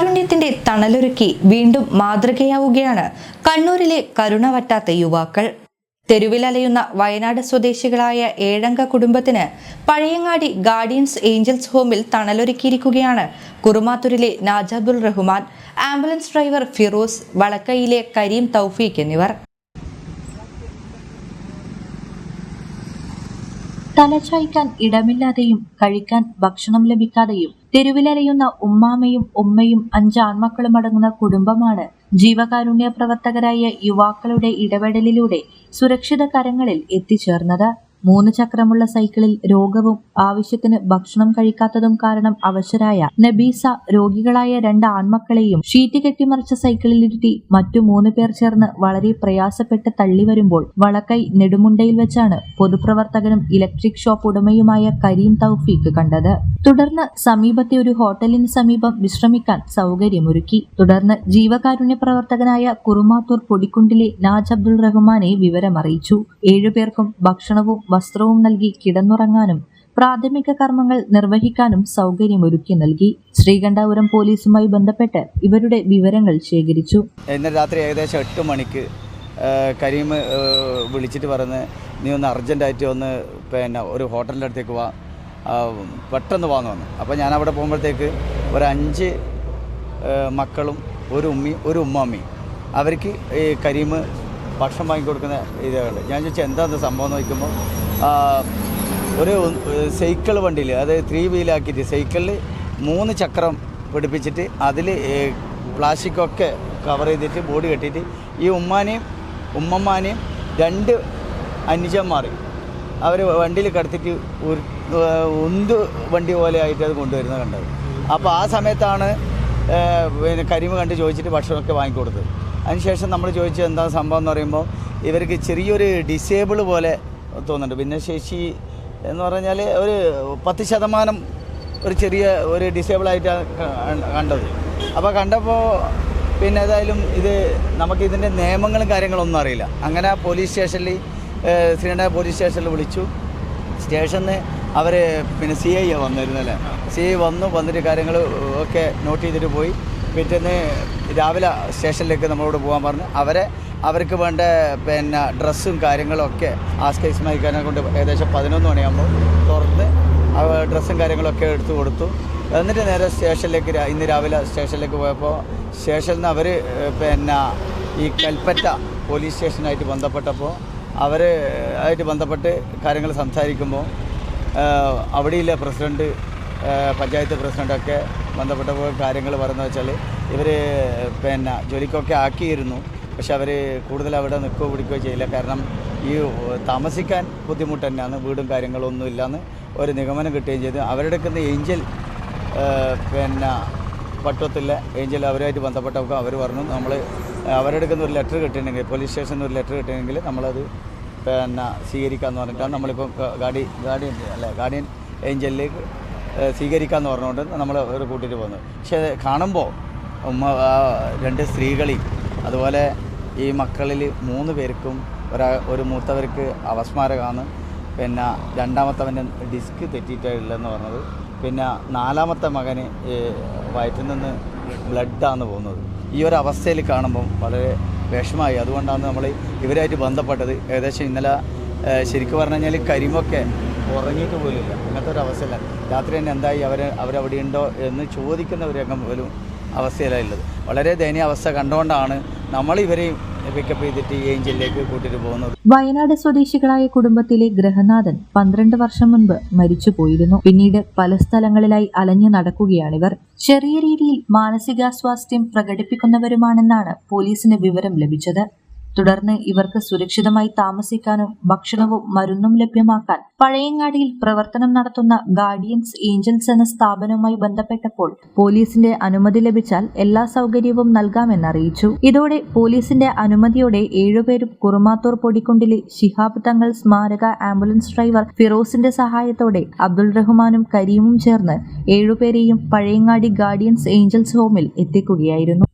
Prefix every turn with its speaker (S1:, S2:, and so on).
S1: കാരുണ്യത്തിന്റെ തണലൊരുക്കി വീണ്ടും മാതൃകയാവുകയാണ് കണ്ണൂരിലെ കരുണ വറ്റാത്ത യുവാക്കൾ തെരുവിലലയുന്ന വയനാട് സ്വദേശികളായ ഏഴംഗ കുടുംബത്തിന് പഴയങ്ങാടി ഗാർഡിയൻസ് ഏഞ്ചൽസ് ഹോമിൽ തണലൊരുക്കിയിരിക്കുകയാണ് കുറുമാത്തൂരിലെ നാജാബുൽ റഹ്മാൻ ആംബുലൻസ് ഡ്രൈവർ ഫിറോസ് വളക്കയിലെ കരീം തൗഫീഖ് എന്നിവർ. തലചായ്ക്കാൻ ഇടമില്ലാതെയും കഴിക്കാൻ ഭക്ഷണം ലഭിക്കാതെയും തെരുവിലലയുന്ന ഉമ്മാമയും ഉമ്മയും അഞ്ചാൺമക്കളും അടങ്ങുന്ന കുടുംബമാണ്. ജീവകാരുണ്യ പ്രവർത്തകരായ യുവാക്കളുടെ ഇടപെടലിലൂടെ സുരക്ഷിത കരങ്ങളിൽ എത്തിച്ചേർന്നത്. മൂന്ന് ചക്രമുള്ള സൈക്കിളിൽ രോഗവും ആവശ്യത്തിന് ഭക്ഷണം കഴിക്കാത്തതും കാരണം അവശരായ നബീസ രോഗികളായ രണ്ട് ആൺമക്കളെയും ഷീറ്റ് കെട്ടിമറിച്ച സൈക്കിളിലിരുത്തി മറ്റു മൂന്ന് പേർ ചേർന്ന് വളരെ പ്രയാസപ്പെട്ട് തള്ളി വരുമ്പോൾ വളക്കൈ നെടുമുണ്ടയിൽ വെച്ചാണ് പൊതുപ്രവർത്തകനും ഇലക്ട്രിക് ഷോപ്പ് ഉടമയുമായ കരീം തൗഫീഖ് കണ്ടത്. തുടർന്ന് സമീപത്തെ ഒരു ഹോട്ടലിന് സമീപം വിശ്രമിക്കാൻ സൗകര്യമൊരുക്കി. തുടർന്ന് ജീവകാരുണ്യ പ്രവർത്തകനായ കുറുമാത്തൂർ പൊടിക്കുണ്ടിലെ നാജ് അബ്ദുൾ റഹ്മാനെ വിവരമറിയിച്ചു. ഏഴുപേർക്കും ഭക്ഷണവും വസ്ത്രവും നൽകി കിടന്നുറങ്ങാനും പ്രാഥമിക കർമ്മങ്ങൾ നിർവഹിക്കാനും സൗകര്യമൊരുക്കി നൽകി. ശ്രീകണ്ഠാപുരം പോലീസുമായി ബന്ധപ്പെട്ട് ഇവരുടെ വിവരങ്ങൾ ശേഖരിച്ചു.
S2: ഇന്ന് രാത്രി ഏകദേശം എട്ട് മണിക്ക് കരീം വിളിച്ചിട്ട് പറഞ്ഞ് നീ ഒന്ന് അർജന്റായിട്ട് ഒന്ന് പിന്നെ ഒരു ഹോട്ടലിന്റെ അടുത്തേക്ക് വാ. ആ, പെട്ടെന്ന് വാന്ന് വന്നു അപ്പോൾ ഞാൻ അവിടെ പോകുമ്പോഴത്തേക്ക് ഒരു അഞ്ച് മക്കളും ഒരു ഉമ്മയും ഒരു ഉമ്മാമ്മയും. അവർക്ക് ഈ കരീം ഭക്ഷണം വാങ്ങിക്കൊടുക്കുന്ന ഇതുകൾ ഞാൻ ചോദിച്ചാൽ എന്താണ് സംഭവം എന്ന് നോക്കുമ്പോൾ ഒരു സൈക്കിൾ വണ്ടിയിൽ അതായത് ത്രീ വീലാക്കിയിട്ട് സൈക്കിളിൽ മൂന്ന് ചക്രം പിടിപ്പിച്ചിട്ട് അതിൽ പ്ലാസ്റ്റിക്കൊക്കെ കവർ ചെയ്തിട്ട് ബോഡി കെട്ടിയിട്ട് ഈ ഉമ്മാനെയും ഉമ്മമ്മാനെയും രണ്ട് അനുജന്മാർ അവർ വണ്ടിയിൽ കടത്തിട്ട് ഒരു ഉന്ത് വണ്ടി പോലെ ആയിട്ട് അത് കൊണ്ടുവരുന്നത് കണ്ടത്. അപ്പോൾ ആ സമയത്താണ് പിന്നെ കരിമ കണ്ട് ചോദിച്ചിട്ട് ഭക്ഷണമൊക്കെ വാങ്ങിക്കൊടുത്തത്. അതിനുശേഷം നമ്മൾ ചോദിച്ചത് എന്താ സംഭവം എന്ന് പറയുമ്പോൾ ഇവർക്ക് ചെറിയൊരു ഡിസേബിൾ പോലെ തോന്നുന്നുണ്ട്. ഭിന്നശേഷി എന്ന് പറഞ്ഞാൽ ഒരു പത്ത് ശതമാനം ഒരു ചെറിയ ഒരു ഡിസേബിളായിട്ടാണ് കണ്ടത്. അപ്പോൾ കണ്ടപ്പോൾ പിന്നെ ഏതായാലും ഇത് നമുക്കിതിന്റെ നിയമങ്ങളും കാര്യങ്ങളൊന്നും അറിയില്ല. അങ്ങനെ പോലീസ് സ്റ്റേഷനിൽ ശ്രീകണ്ഠ പോലീസ് സ്റ്റേഷനിൽ വിളിച്ചു. സ്റ്റേഷനിൽ അവർ പിന്നെ സി ഐ വന്നിരുന്നല്ലേ സി ഐ വന്നു വന്നിട്ട് കാര്യങ്ങൾ ഒക്കെ നോട്ട് ചെയ്തിട്ട് പോയി. പിറ്റേന്ന് രാവിലെ സ്റ്റേഷനിലേക്ക് നമ്മളോട് പോകാൻ പറഞ്ഞു. അവരെ അവർക്ക് വേണ്ട പിന്നെ ഡ്രസ്സും കാര്യങ്ങളൊക്കെ ആസ്കൈസ് മൈക്കാനെ കൊണ്ട് ഏകദേശം പതിനൊന്ന് മണിയാകുമ്പോൾ തുറന്ന് ഡ്രസ്സും കാര്യങ്ങളൊക്കെ എടുത്തു കൊടുത്തു. എന്നിട്ട് നേരെ സ്റ്റേഷനിലേക്ക് ഇന്ന് രാവിലെ സ്റ്റേഷനിലേക്ക് പോയപ്പോൾ സ്റ്റേഷനിൽ നിന്ന് അവർ പിന്നെ ഈ കൽപ്പറ്റ പോലീസ് സ്റ്റേഷനായിട്ട് ബന്ധപ്പെട്ടപ്പോൾ അവർ ആയിട്ട് ബന്ധപ്പെട്ട് കാര്യങ്ങൾ സംസാരിക്കുമ്പോൾ അവിടെയില്ല പ്രസിഡന്റ് പഞ്ചായത്ത് പ്രസിഡന്റൊക്കെ ബന്ധപ്പെട്ടപ്പോൾ കാര്യങ്ങൾ പറയുന്നത് വെച്ചാൽ ഇവർ പിന്നെ ജോലിക്കൊക്കെ ആക്കിയിരുന്നു. പക്ഷെ അവർ കൂടുതൽ അവിടെ നിൽക്കുകയോ പിടിക്കുകയോ ചെയ്യില്ല. കാരണം ഈ താമസിക്കാൻ ബുദ്ധിമുട്ട് തന്നെയാണ്. വീടും കാര്യങ്ങളൊന്നും ഇല്ലയെന്ന് ഒരു നിഗമനം കിട്ടുകയും ചെയ്തു. അവരുടെ നിന്ന് ഏഞ്ചൽ പിന്നെ പട്ടത്തില്ല ഏഞ്ചൽ അവരുമായിട്ട് ബന്ധപ്പെട്ടപ്പോൾ അവർ പറഞ്ഞു നമ്മൾ അവരുടെ അടുക്കുന്ന ഒരു ലെറ്റർ കിട്ടിയിട്ടുണ്ടെങ്കിൽ പോലീസ് സ്റ്റേഷനിൽ ഒരു ലെറ്റർ കിട്ടിയിട്ടുണ്ടെങ്കിൽ നമ്മളത് പിന്നെ സ്വീകരിക്കാമെന്ന് പറഞ്ഞിട്ടാണ് നമ്മളിപ്പോൾ ഗാഡി ഗാർഡിയൻ അല്ല ഗാർഡിയൻ ഏഞ്ചലിലേക്ക് സ്വീകരിക്കാമെന്ന് പറഞ്ഞുകൊണ്ട് നമ്മൾ ഒരു കൂട്ടിയിട്ട് പോകുന്നത് പക്ഷേ കാണുമ്പോൾ രണ്ട് സ്ത്രീകളിൽ അതുപോലെ ഈ മക്കളിൽ മൂന്ന് പേർക്കും ഒരാ ഒരു മൂത്തവർക്ക് അവസ്മാരകമാണ് പിന്നെ രണ്ടാമത്തവന്റെ ഡിസ്ക് തെറ്റിയിട്ടുള്ളതെന്ന് പറഞ്ഞത്. പിന്നെ നാലാമത്തെ മകന് വയറ്റിൽ നിന്ന് ബ്ലഡാണ് പോകുന്നത്. ഈ ഒരു അവസ്ഥയിൽ കാണുമ്പം വളരെ വിഷമായി അതുകൊണ്ടാണ് നമ്മൾ ഇവരായിട്ട് ബന്ധപ്പെട്ടത്. ഏകദേശം ഇന്നലെ ശരിക്കും പറഞ്ഞു കഴിഞ്ഞാൽ കരിമൊക്കെ ഉറങ്ങിയിട്ട് പോലുമില്ല. അങ്ങനത്തെ ഒരു അവസ്ഥയില്ല. രാത്രി തന്നെ എന്തായി? അവർ അവരവിടെ ഉണ്ടോ എന്ന് ചോദിക്കുന്ന ഒരു പോലും അവസ്ഥയിലാണ് ഉള്ളത്. വളരെ ദയനീയ അവസ്ഥ കണ്ടുകൊണ്ടാണ് നമ്മൾ ഇവരെയും പോകുന്നത്
S1: വയനാട് സ്വദേശികളായ കുടുംബത്തിലെ ഗ്രഹനാഥൻ പന്ത്രണ്ട് വർഷം മുൻപ് മരിച്ചു പോയിരുന്നു. പിന്നീട് പല സ്ഥലങ്ങളിലായി അലഞ്ഞു നടക്കുകയാണിവർ. ചെറിയ രീതിയിൽ മാനസികാസ്വാസ്ഥ്യം പ്രകടിപ്പിക്കുന്നവരുമാണെന്നാണ് പോലീസിന് വിവരം ലഭിച്ചത്. തുടർന്ന് ഇവർക്ക് സുരക്ഷിതമായി താമസിക്കാനും ഭക്ഷണവും മരുന്നും ലഭ്യമാക്കാൻ പഴയങ്ങാടിയിൽ പ്രവർത്തനം നടത്തുന്ന ഗാർഡിയൻസ് ഏഞ്ചൽസ് എന്ന സ്ഥാപനവുമായി ബന്ധപ്പെട്ടപ്പോൾ പോലീസിന്റെ അനുമതി ലഭിച്ചാൽ എല്ലാ സൗകര്യവും നൽകാമെന്ന് അറിയിച്ചു ഇതോടെ പോലീസിന്റെ അനുമതിയോടെ ഏഴുപേരും കുറുമാത്തൂർ പൊടിക്കുണ്ടിലെ ശിഹാബ് തങ്ങൾ സ്മാരക ആംബുലൻസ് ഡ്രൈവർ ഫിറോസിന്റെ സഹായത്തോടെ അബ്ദുൾ റഹ്മാനും കരീമും ചേർന്ന് ഏഴുപേരെയും പഴയങ്ങാടി ഗാർഡിയൻസ് ഏഞ്ചൽസ് ഹോമിൽ എത്തിക്കുകയായിരുന്നു.